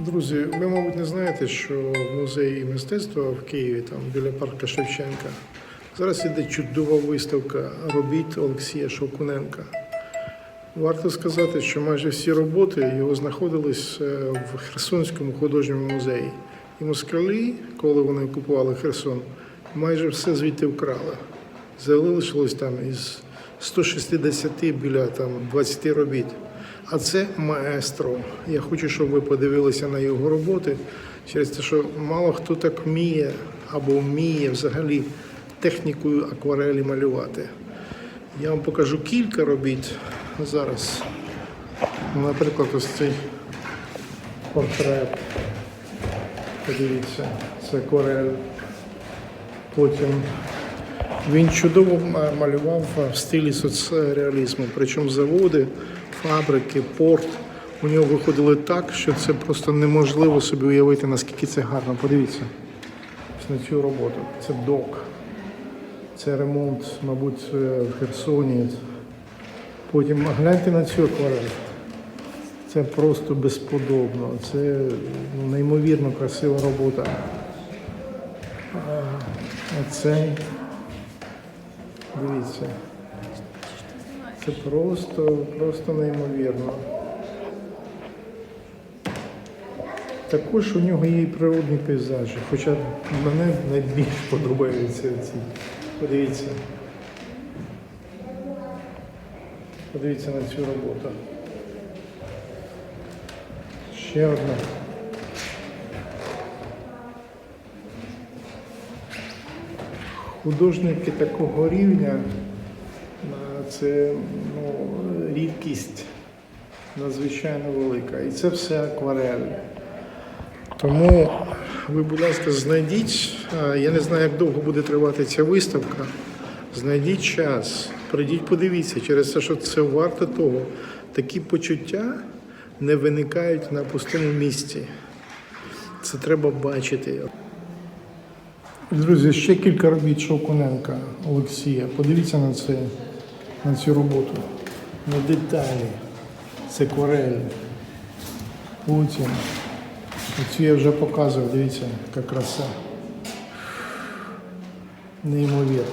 Друзі, ви, мабуть, не знаєте, що в музеї мистецтва в Києві, там біля парка Шевченка, зараз іде чудова виставка робіт Олексія Шовкуненка. Варто сказати, що майже всі роботи його знаходились е, в Херсонському художньому музеї. І москалі, коли вони окупували Херсон, майже все звідти вкрали. Залишилось там із 160 біля там, 20 робіт. А це маестро. Я хочу, щоб ви подивилися на його роботи через те, що мало хто так вміє або вміє взагалі технікою акварелі малювати. Я вам покажу кілька робіт зараз. Наприклад, ось цей портрет. Подивіться, це акварель. Потім він чудово малював в стилі соцреалізму. Причому заводи, фабрики, порт у нього виходили так, що це просто неможливо собі уявити, наскільки це гарно. Подивіться на цю роботу. Це док. Це ремонт, мабуть, в Херсоні. Потім гляньте на цю акварель. Це просто безподобно. Це неймовірно красива робота. А, Оцей. Дивіться. Це просто, просто неймовірно. Також у нього є і природні пейзажі, хоча мене найбільш подобаються ці. Подивіться. Подивіться на цю роботу. Ще одна. Художники такого рівня це ну, рідкість надзвичайно велика. І це все акварель. Тому ви, будь ласка, знайдіть. Я не знаю, як довго буде тривати ця виставка. Знайдіть час, прийдіть, подивіться, через те, що це варто того. Такі почуття не виникають на пустому місці. Це треба бачити. Друзі, ще кілька робіт Шовкуненка Олексія. Подивіться на це, на цю роботу. На деталі. Це акварель. Потім. Оцю я вже показував, дивіться, яка краса. Неймовірно.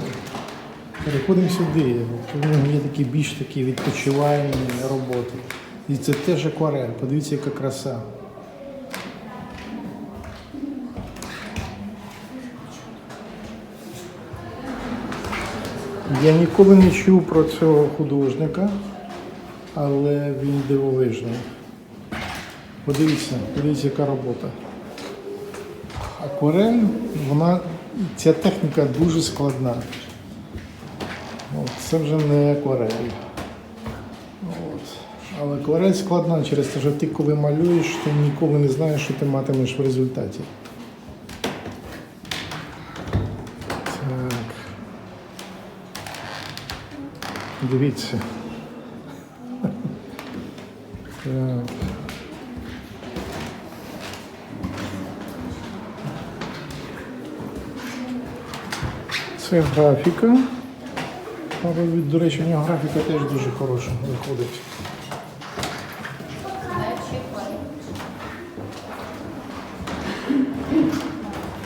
Переходимо сюди. У нього є такі більш такі відпочивальні роботи. І це теж акварель. Подивіться, яка краса. Я ніколи не чув про цього художника, але він дивовижний. Подивіться, подивіться, яка робота. Акварель, вона, ця техніка дуже складна. От, це вже не акварель. От. Але акварель складна через те, що ти коли малюєш, ти ніколи не знаєш, що ти матимеш в результаті. Так. Дивіться. Так. Це графіка. До речі, у нього графіка теж дуже хороша виходить.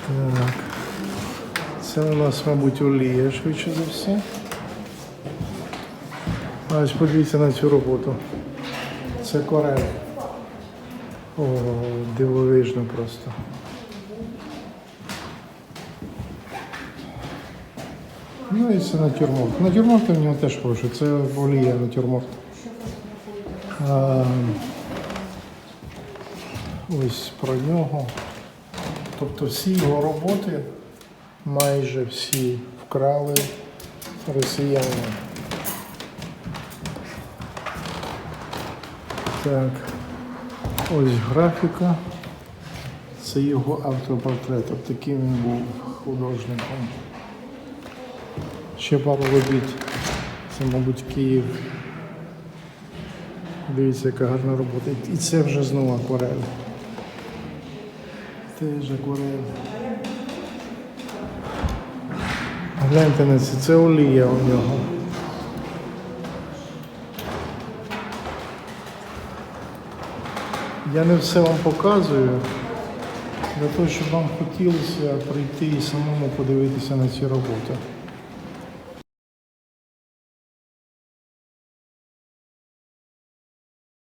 Так. Це у нас, мабуть, олія швидше за все. Ось подивіться на цю роботу. Це акварель. О, дивовижно просто. Ну і це натюрморт. Натюрморт у нього теж хороший. Це олія натюрморт. А, ось про нього. Тобто всі його роботи, майже всі вкрали росіяни. Так, ось графіка. Це його автопортрет. От таким він був художником. Ще пару робіт. Це, мабуть, Київ. Дивіться, яка гарна робота. І це вже знову акварель. Теж акварель. Гляньте на це, це олія у нього. Я не все вам показую, для того, щоб вам хотілося прийти і самому подивитися на ці роботи.